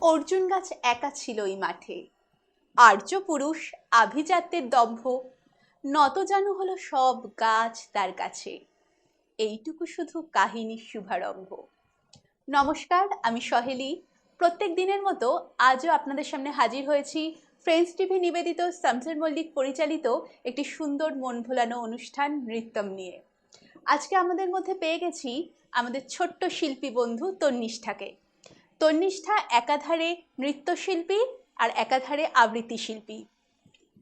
অর্জুন গাছ একা ছিল ওই মাঠে। আর্য পুরুষ, আভিজাত্যের দম্ভ, নত জানু হলো সব গাছ তার কাছে। এইটুকু শুধু কাহিনীর শুভারম্ভ। নমস্কার, আমি সহেলি। প্রত্যেক দিনের মতো আজও আপনাদের সামনে হাজির হয়েছি ফ্রেন্ডস টিভি নিবেদিত শামসুর মল্লিক পরিচালিত একটি সুন্দর মন ভোলানো অনুষ্ঠান নৃত্যম নিয়ে। আজকে আমাদের মধ্যে পেয়ে গেছি আমাদের ছোট্ট শিল্পী বন্ধু তন্নিষ্ঠাকে। তন্নিষ্ঠা একাধারে নৃত্যশিল্পী আর একাধারে আবৃত্তি শিল্পী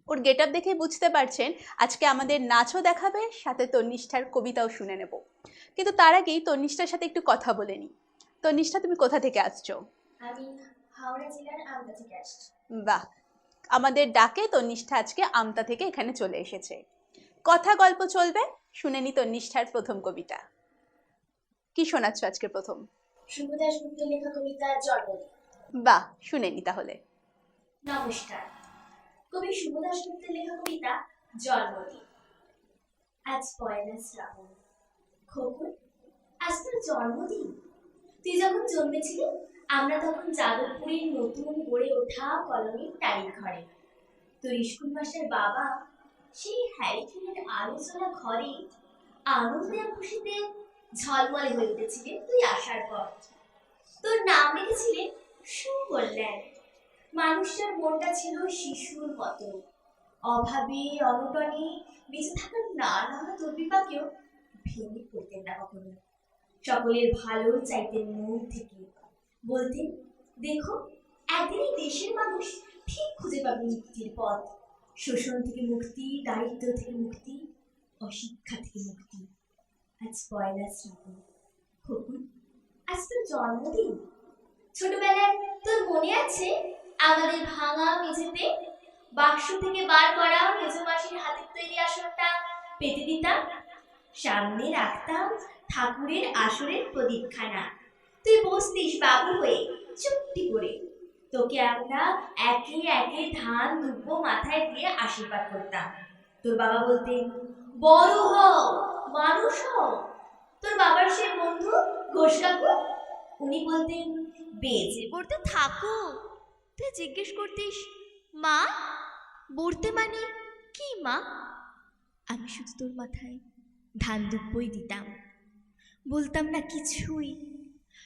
ওর গেট আপ দেখে বুঝতে পারছেন আজকে আমাদের নাচও দেখাবে সাথে তন্নিষ্ঠার কবিতাও শুনে নেব। কিন্তু তার আগেই তন্নিষ্ঠার সাথে একটু কথা বলে নিই। তন্নিষ্ঠা তুমি কোথা থেকে আসছো? আমি হাওড়া জেলার আমদা থেকে আসছি। বাহ! আমাদের ডাকে তন্নিষ্ঠা আজকে আমতা থেকে এখানে চলে এসেছে। কথা গল্প চলবে শুনে নি তন্নিষ্ঠার প্রথম কবিতা। কি শোনাচ্ছ আজকে প্রথম? শুভদাস গুপ্ত লেখা কবিতা জন্মদিন বাহ শুনে নি তাহলে। নমস্কার। কবি শুভদাস গুপ্তের লেখা কবিতা জন্মদিন আজ পয়লা শ্রাবণ। খোকন আজ তোর জন্মদিন। তুই যখন জন্মেছিলি আমরা তখন যাদবপুরের নতুন গড়ে ওঠা কলোনির টাইল ঘরে। তোর স্কুল মাস্টার বাবা সেই হ্যারিকেনের আলোচনা ঘরে আনন্দে খুশিতে ঝলমলে হয়ে উঠেছিলেন তুই আসার পর তোর নাম রেখেছিলেন সুকল্যাণ। মানুষটার মনটা ছিল শিশুর মতো। অভাবে, অনটনে বেঁচে থাকার নানা দুর্বিপাকেও ভেঙে পড়তেন না কখনো। সকলের ভালো চাইতেন মন থেকে। বলতেন দেখো একদিন এই দেশের মানুষ ঠিক খুঁজে পাবে মুক্তির পথ। শোষণ থেকে মুক্তি দারিদ্র থেকে মুক্তি, অশিক্ষা থেকে মুক্তি। আজ পয়লা শ্রাবণ। আজ তোর জন্মদিন। ছোটবেলায় তোর মনে আছে আমাদের ভাঙা মেঝেতে বাক্স থেকে বার করা মেজো মাসির হাতের তৈরি আসনটা পেতে দিতাম? সামনে রাখতাম ঠাকুরের আসরের প্রদীপখানা। তুই বসতিস বাবু হয়ে চুপটি করে। তোকে আমরা একে একে ধান দুব্ব মাথায় দিয়ে আশীর্বাদ করতাম। তোর বাবা বলতেন, বড় হও মানুষ হও তোর বাবার সে বন্ধু ঘোষ উনি বলতেন বেজে পড়তে থাকো। তুই জিজ্ঞেস করতিস, মা বলতে মানে কি মা? আমি শুধু তোর মাথায় ধান দুব্বই দিতাম। বলতাম না কিছুই।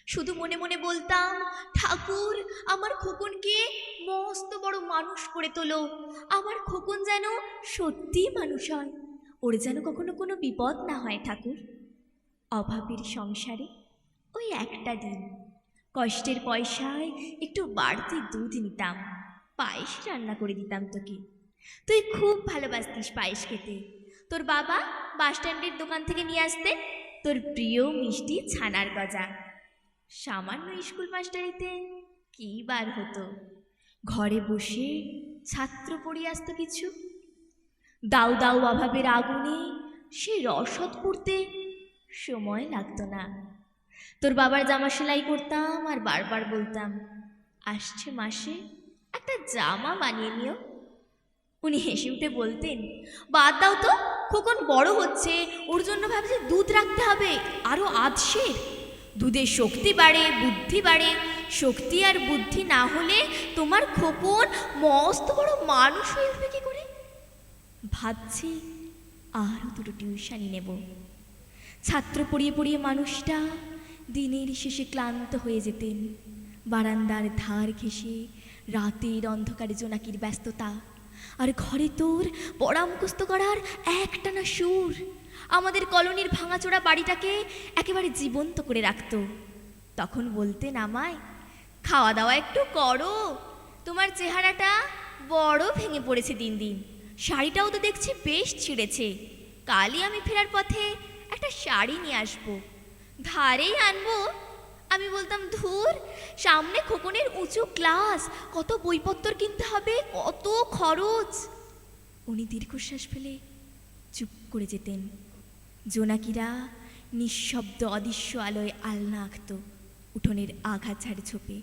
শুধু মনে মনে বলতাম, ঠাকুর, আমার খোকনকে মস্ত বড় মানুষ করে তোলো। আমার খোকন যেন সত্যি মানুষ হয়। ওর যেন কখনো কোনো বিপদ না হয় ঠাকুর। অভাবের সংসারে ওই একটা দিন। কষ্টের পয়সায় একটু বাড়তি দুধ নিতাম। পায়েস রান্না করে দিতাম তোকে। তুই খুব ভালোবাসতিস পায়েস খেতে। তোর বাবা বাস স্ট্যান্ডের দোকান থেকে নিয়ে আসতে তোর প্রিয় মিষ্টি ছানার গজা। সামান্য স্কুল মাস্টারিতে কী বার হতো। ঘরে বসে ছাত্র পড়িয়ে আসতো কিছু। দাউ দাউ অভাবের আগুনে। সে রসদ করতে সময় লাগতো না। তোর বাবার জামা সেলাই করতাম আর বারবার বলতাম, আসছে মাসে একটা জামা বানিয়ে নিও। উনি হেসে উঠে বলতেন, বাদ দাও তো, খোকন বড় হচ্ছে। ওর জন্য ভাবছে দুধ রাখতে হবে আরও আধসের দুধের শক্তি বাড়ে, বুদ্ধি বাড়ে। শক্তি আর বুদ্ধি না হলে তোমার খোকন মস্ত বড় মানুষ হয়ে উঠবে কি ভাবছি আরও দুটো টিউশানি নেব। ছাত্র পড়িয়ে পড়িয়ে মানুষটা দিনের শেষে ক্লান্ত হয়ে যেতেন। বারান্দার ধার ঘেঁষে রাতের অন্ধকারে জোনাকির ব্যস্ততা। আর ঘরে তোর পড়া মুখস্থ করার একটানা সুর। আমাদের কলোনির ভাঙাচোরা বাড়িটাকে একেবারে জীবন্ত করে রাখত। তখন বলতেন আমায় খাওয়া দাওয়া একটু করো। তোমার চেহারাটা বড় ভেঙে পড়েছে দিন দিন। শাড়িটাও তো দেখছি বেশ ছিঁড়েছে। কালই আমি ফেরার পথে একটা শাড়ি নিয়ে আসব। ধারেই আনব, আমি বলতাম, ধুর, সামনে খোকনের উঁচু ক্লাস কত বইপত্তর কিনতে হবে, কত খরচ। উনি দীর্ঘশ্বাস ফেলে চুপ করে যেতেন। জোনাকিরা নিঃশব্দ অদৃশ্য আলোয় আলনা আঁকত উঠোনের আঘাত ঝাড়ে ছোপে।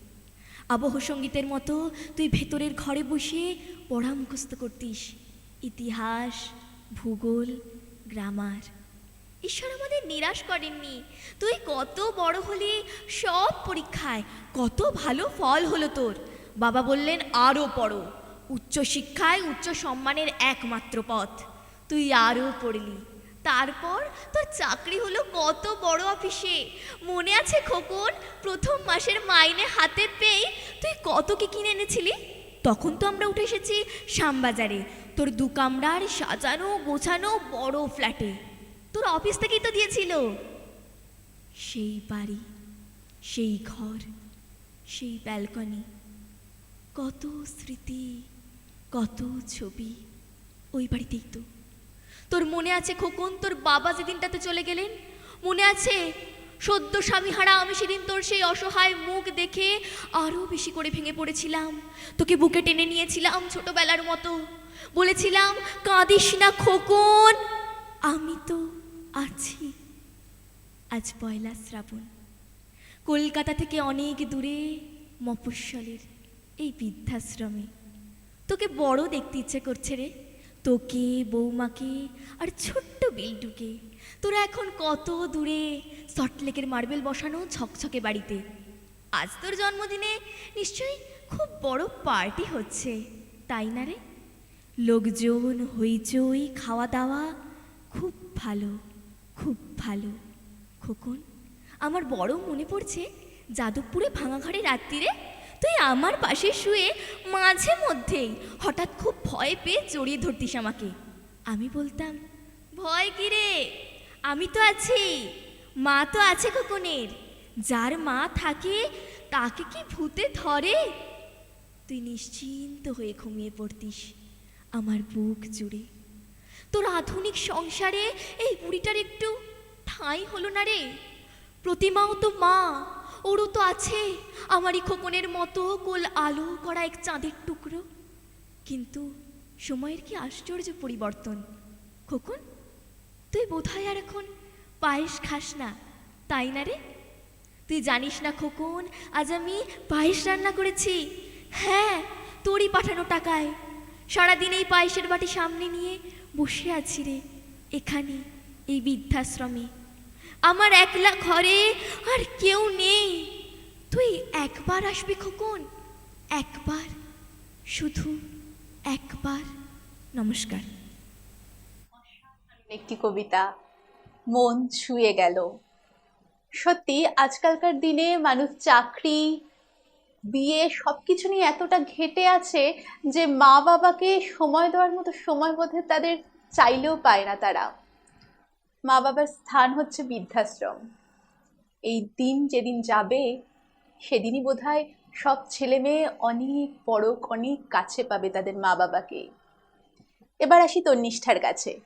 আবহ সঙ্গীতের মতো, তুই ভেতরের ঘরে বসে পড়া মুখস্থ করতিস ইতিহাস, ভূগোল, গ্রামার। ঈশ্বর আমাদের নিরাশ করেননি। তুই কত বড় হলি, সব পরীক্ষায় কত ভালো ফল হলো তোর। বাবা বললেন, আরও পড়ো। উচ্চ শিক্ষায় উচ্চ সম্মানের একমাত্র পথ। তুই আরও পড়লি। তারপর তোর চাকরি হলো কত বড় অফিসে। মনে আছে খোকন, প্রথম মাসের মাইনে হাতে পেয়ে তুই কত কি কিনে এনেছিলি? তখন তো আমরা উঠে এসেছি শ্যামবাজারে। তোর দু কামরার সাজানো, গোছানো বড় ফ্ল্যাটে। তোর অফিস থেকেই তো দিয়েছিল। সেই বাড়ি, সেই ঘর, সেই ব্যালকনি কত স্মৃতি, কত ছবি ওই বাড়িতেই তো। তোর মনে আছে খোকন, তোর বাবা যেদিনটাতে চলে গেলেন? মনে আছে সদ্য স্বামীহারা আমি সেদিন তোর সেই অসহায় মুখ দেখে আরও বেশি করে ভেঙে পড়েছিলাম। তোকে বুকে টেনে নিয়েছিলাম ছোটবেলার মতো। বলেছিলাম, কাঁদিস না খোকন, আমি তো আছি। আজ পয়লা শ্রাবণ। কলকাতা থেকে অনেক দূরে মফস্বলের এই বৃদ্ধাশ্রমে। তোকে বড় দেখতে ইচ্ছে করছে রে। তোকে, বৌমাকে আর ছোট্ট বিল্টুকে। তোরা এখন কত দূরে সল্টলেকের মার্বেল বসানো ছকছকে বাড়িতে। আজ তোর জন্মদিনে নিশ্চয়ই খুব বড় পার্টি হচ্ছে, তাই না রে? লোকজন হইচই খাওয়া দাওয়া খুব ভালো খুব ভালো। খোকন, আমার বড় মনে পড়ছে যাদবপুরে ভাঙা ঘরে রাত্রিরে তুই আমার পাশে শুয়ে মাঝে মধ্যেই হঠাৎ খুব ভয় পেয়ে জড়িয়ে ধরতিস আমাকে। আমি বলতাম, ভয় কি রে? আমি তো আছি। মা তো আছে খোকনের। যার মা থাকে তাকে কি ভূতে ধরে? তুই নিশ্চিন্ত হয়ে ঘুমিয়ে পড়তিস। আমার বুক জুড়ে। তোর আধুনিক সংসারে এই বুড়িটার একটু ঠাঁই হলো না রে? প্রতিমাও তো মা, ওরও তো আছে আমারই খোকনের মতো কোল আলো করা এক চাঁদের টুকরো। কিন্তু সময়ের কি আশ্চর্য পরিবর্তন। খোকন, তুই বোধহয় আর এখন পায়েস খাস না, তাই না রে? তুই জানিস না খোকন, আজ আমি পায়েস রান্না করেছি। হ্যাঁ তোরই পাঠানো টাকায়। সারাদিন এই পায়েসের বাটি সামনে নিয়ে বসে আছি রে, এখানে, এই বৃদ্ধাশ্রমে। আমার একলা ঘরে আর কেউ নেই। তুই একবার আসবি খোকন, একবার, শুধু একবার। নমস্কার। একটি কবিতা, মন ছুঁয়ে গেল। সত্যি, আজকালকার দিনে মানুষ চাকরি বিয়ে সব কিছু নিয়ে এতটা ঘেটে আছে যে মা বাবাকে সময় দেওয়ার মতো সময় বোধে তাদের চাইলেও পায় না তারা। মা বাবার স্থান হচ্ছে বৃদ্ধাশ্রম। এই দিন যেদিন যাবে, সেদিনই বোধহয় সব ছেলে মেয়ে অনেক বড় অনেক কাছে পাবে তাদের মা বাবাকে। এবার আসি তন্নিষ্ঠার কাছে।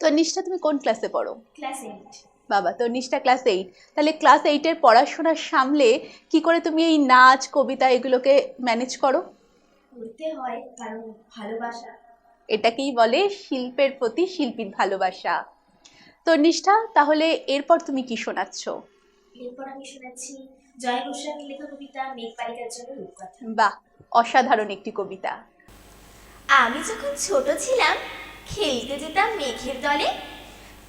তন্নিষ্ঠা, তুমি কোন ক্লাসে পড়ো? ক্লাস এইট বাবা তন্নিষ্ঠা ক্লাস এইট তাহলে ক্লাস এইটের পড়াশোনার সামলে কি করে তুমি এই নাচ কবিতা এগুলোকে ম্যানেজ করো? করতে হয় কারণ ভালোবাসা। এটাকেই বলে শিল্পের প্রতি শিল্পীর ভালোবাসা। তো নিষ্ঠা তাহলে এরপর তুমি কি শোনাচ্ছ? এরপর আমি শোনাচ্ছি জয় গোস্বামী লেখা কবিতা জন্য রূপকথা। বাহ অসাধারণ একটি কবিতা। আমি যখন ছোট ছিলাম খেলতে যেতাম মেঘের দলে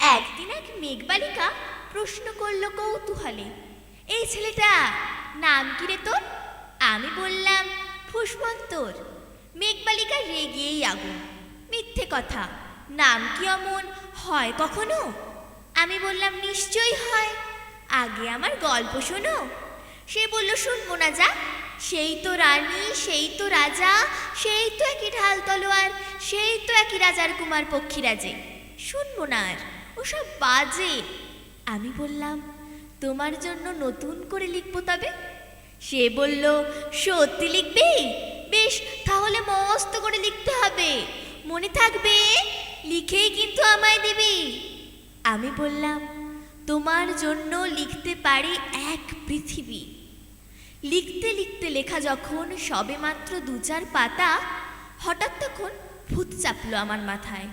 একদিন এক মেঘবালিকা প্রশ্ন করল কৌতূহলে, এই ছেলেটা নাম কি রে তোর? আমি বললাম ফুসমন্তর মেঘবালিকা রেগেই আগুন। মিথ্যে কথা। নাম কি অমন? হয় কখনো? আমি বললাম, নিশ্চয়ই হয়। আগে আমার গল্প শোনো। সে বলল, শুনব না যা। সেই তো রানী, সেই তো রাজা, সেই তো একই ঢাল তলোয়ার, সেই তো একই রাজার কুমার পক্ষীরাজে। শুনব না আর। ওসব বাজে। আমি বললাম, তোমার জন্য নতুন করে লিখব তবে? সে বলল, সত্যি লিখবে? বেশ, তাহলে মস্ত করে লিখতে হবে। মনে থাকবে, লিখেই কিন্তু আমায় দিবি। আমি বললাম, তোমার জন্য লিখতে পারি এক পৃথিবী। লিখতে লিখতে লেখা যখন সবে মাত্র দু চার পাতা, হঠাৎ তখন ভূত চাপলো আমার মাথায়।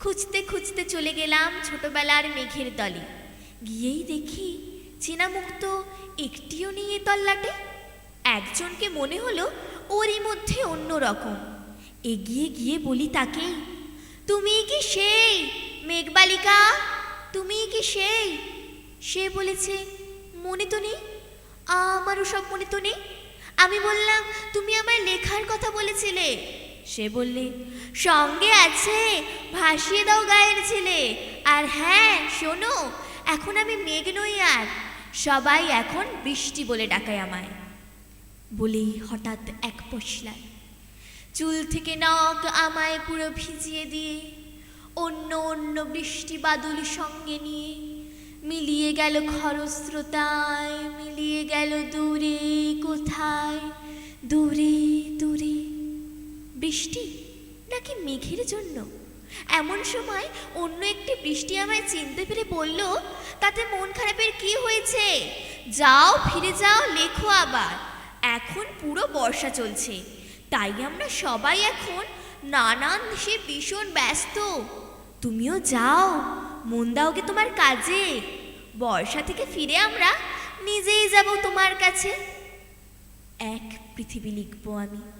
খুঁজতে খুঁজতে চলে গেলাম ছোটবেলার মেঘের দলে। গিয়েই দেখি চেনা মুক্ত একটিও নেই এ তল্লাটে। একজনকে মনে হলো ওরই মধ্যে অন্য রকম। এগিয়ে গিয়ে বলি তাকে, তুমি কি সেই মেঘবালিকা? তুমি কি সেই? সে বলেছে, মনে তো নেই, আমারও সব মনে তো নেই। আমি বললাম, তুমি আমায় লেখার কথা বলেছিলে। সে বললে, সঙ্গে আছে, ভাসিয়ে দাও গায়ের ছেলে। আর হ্যাঁ শোনো, এখন আমি মেঘ নই আর, সবাই এখন বৃষ্টি বলে ডাকায় আমায়। বলেই হঠাৎ এক পশলায় চুল থেকে নখ আমায় পুরো ভিজিয়ে দিয়ে, অন্য অন্য বৃষ্টি বাদল সঙ্গে নিয়ে, মিলিয়ে গেল খরস্রোতায়, মিলিয়ে গেল দূরে কোথায়? দূরে দূরে। বৃষ্টি নাকি মেঘের জন্য? এমন সময় অন্য একটি বৃষ্টি আমায় চিনতে পেরে বলল, তাতে মন খারাপের কি হয়েছে? যাও ফিরে যাও, লেখো আবার। এখন পুরো বর্ষা চলছে। তাই আমরা সবাই এখন নানান দেশে ভীষণ ব্যস্ত। তুমিও যাও, মন দাওগে তোমার কাজে। বর্ষা থেকে ফিরে আমরা নিজেই যাব তোমার কাছে। এক পৃথিবী লিখব আমি।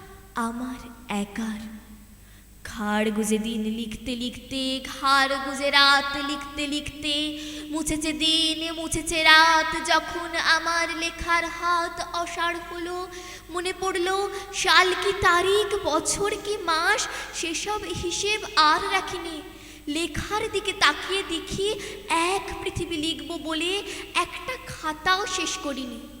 আমার একার। ঘাড় গুজে দিন লিখতে লিখতে, ঘাড় গুজে রাত লিখতে লিখতে, মুছেছে দিন, মুছেছে রাত। যখন আমার লেখার হাত অসাড় হলো, মনে পড়ল, সাল কি তারিখ, বছর কি মাস, সেসব হিসেব আর রাখিনি। লেখার দিকে তাকিয়ে দেখি, এক পৃথিবী লিখব বলে একটা খাতাও শেষ করিনি।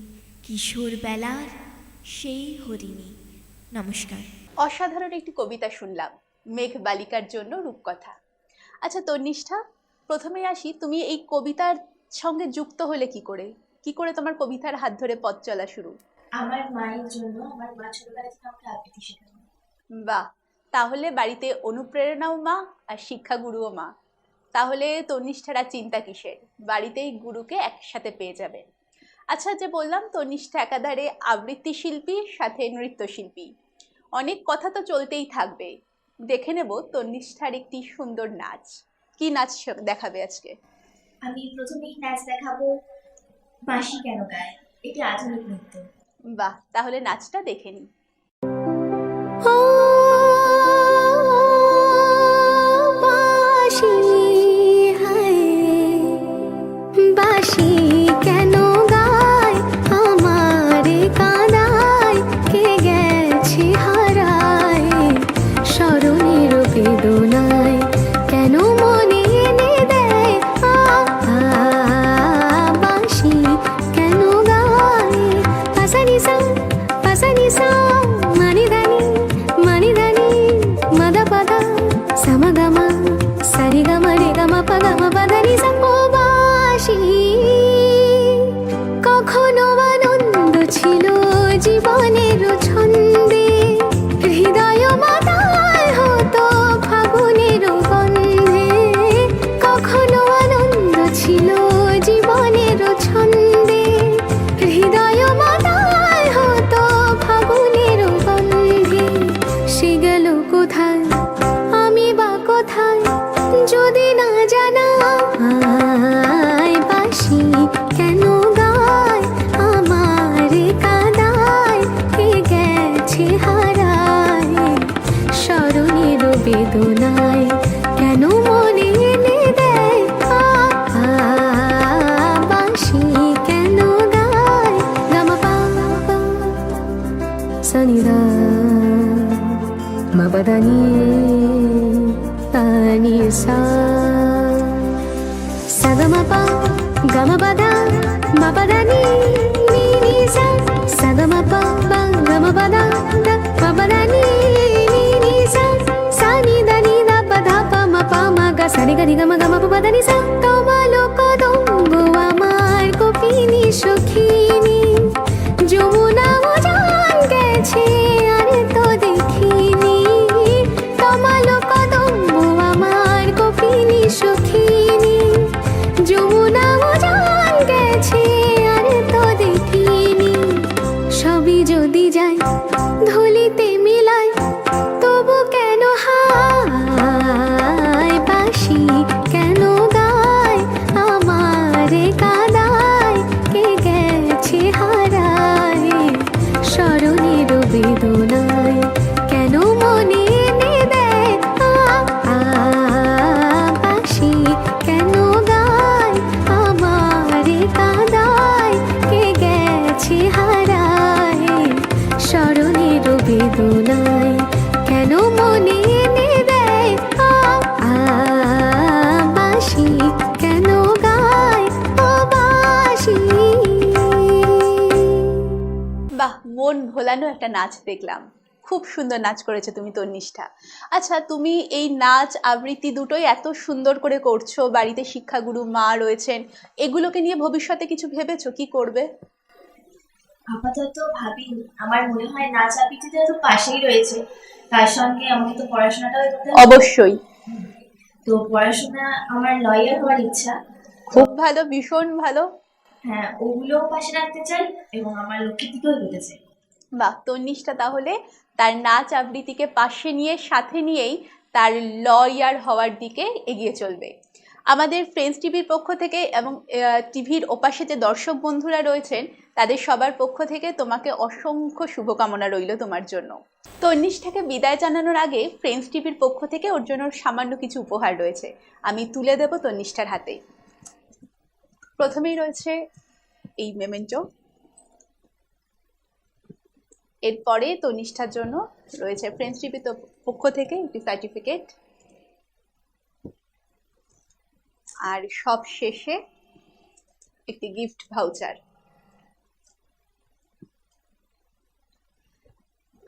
কিশোর বেলার সেই হরিণী। নমস্কার। অসাধারণ একটি কবিতা শুনলাম মেঘ বালিকার জন্য রূপকথা। আচ্ছা তন্নিষ্ঠা প্রথমে আসি তুমি এই কবিতার সঙ্গে যুক্ত হলে কি করে? কি করে তোমার কবিতার হাত ধরে পথ চলা শুরু? আমার মায়ের জন্য আমার মা ছোটবেলা থেকে আমাকে আবৃত্তি শেখানো বাহ তাহলে বাড়িতে অনুপ্রেরণাও মা আর শিক্ষাগুরুও মা। তাহলে তন্নিষ্ঠারা চিন্তা কিসের? বাড়িতেই গুরুকে একসাথে পেয়ে যাবে আচ্ছা যে বললাম তন্নিষ্ঠা একাধারে আবৃত্তি শিল্পী সাথে নৃত্যশিল্পী। অনেক কথা তো চলতেই থাকবে। দেখে নেব তন্নিষ্ঠার একটি সুন্দর নাচ। কি নাচ দেখাবে আজকে? আমি প্রথমেই নাচ দেখাবো বাঁশি কেন গায়? এটি আধুনিক নৃত্য। বাহ! তাহলে নাচটা দেখে নিই। সা সদমপা গমপদা মপদা নি নি নি সা সদমপা পা গমপদা দ মপদা নি নি নি সা সা নি দ নি দ পধা প ম মনে বাহ, মন ভোলানো একটা নাচ দেখলাম। খুব সুন্দর নাচ করেছ তুমি তন্নিষ্ঠা। আচ্ছা তুমি এই নাচ আবৃত্তি দুটোই এত সুন্দর করে করছ, বাড়িতে শিক্ষাগুরু মা রয়েছেন, এগুলোকে নিয়ে ভবিষ্যতে কিছু ভেবেছো? কি করবে? আপাতত ভাবি আমার মনে হয় নাচ আবৃত্তিতে তো পাশেই রয়েছে। তার সঙ্গে আমাকে তো পড়াশোনাটাও করতে হবে। অবশ্যই। তো পড়াশোনা আমার লয়ার হওয়ার ইচ্ছা। খুব ভালো ভীষণ ভালো। হ্যাঁ ওগুলোও পাশে রাখতে চাই এবং আমার লক্ষ্যের দিকেও এগোতে চাই। বাহ তন্নিষ্ঠা তাহলে তার নাচ আবৃত্তিকে পাশে নিয়ে সাথে নিয়েই তার লয়ার হওয়ার দিকে এগিয়ে চলবে। আমাদের ফ্রেন্ডস টিভির পক্ষ থেকে এবং টিভির ওপাশে যে দর্শক বন্ধুরা রয়েছেন তাদের সবার পক্ষ থেকে তোমাকে অসংখ্য শুভকামনা রইল তোমার জন্য। তন্নিষ্ঠাকে বিদায় জানানোর আগে ফ্রেন্ডস টিভির পক্ষ থেকে ওর জন্য সামান্য কিছু উপহার রয়েছে। আমি তুলে দেব তন্নিষ্ঠার হাতে। প্রথমেই রয়েছে এই মেমেন্টো এরপরে তনিষ্ঠার জন্য রয়েছে ফ্রেন্ডস টিভি পক্ষ থেকে একটি সার্টিফিকেট আর সব শেষে একটি গিফট ভাউচার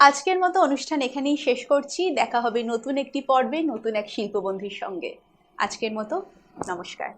আজকের মতো অনুষ্ঠান এখানেই শেষ করছি। দেখা হবে নতুন একটি পর্বে, নতুন এক শিল্পবন্ধুর সঙ্গে। আজকের মতো নমস্কার।